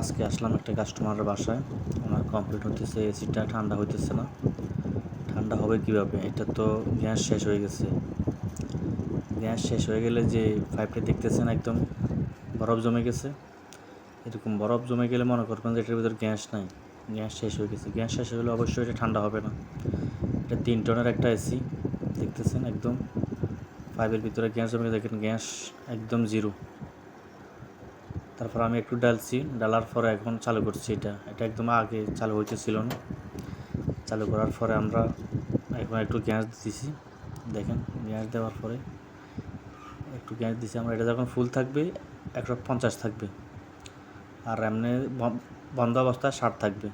আজকে আসলাম একটা কাস্টমারের বাসায়। ওনার কমপ্লিট হতেছে এসিটা ঠান্ডা হইতেছে না। ঠান্ডা হবে কীভাবে? এটা তো গ্যাস শেষ হয়ে গেছে। গ্যাস শেষ হয়ে গেলে যে পাইপটা দেখতেছেন একদম, বরফ জমে গেছে। এরকম বরফ জমে গেলে মনে করবেন যে এটার ভিতরে গ্যাস নাই। গ্যাস শেষ হয়ে গেছে। গ্যাস শেষ হয়ে গেলে অবশ্যই এটা ঠান্ডা হবে না। এটা তিন টনের একটা এসি দেখতেছেন একদম। পাইপের ভিতরে গ্যাস জমে দেখেন গ্যাস একদম জিরো তারপর আমি একটু ডালছি ডালার পরে এখন চালু করছি এটা। এটা একদম আগে চালু হইতেছিল না। চালু করার পরে আমরা এখন একটু গ্যাস দিছি। দেখেন, গ্যাস দেওয়ার পরে একটু গ্যাস দিছি। আমরা এটা যখন ফুল থাকবে, একশো পঞ্চাশ থাকবে। আর এমনি বন্ধ অবস্থায় ষাট থাকবে।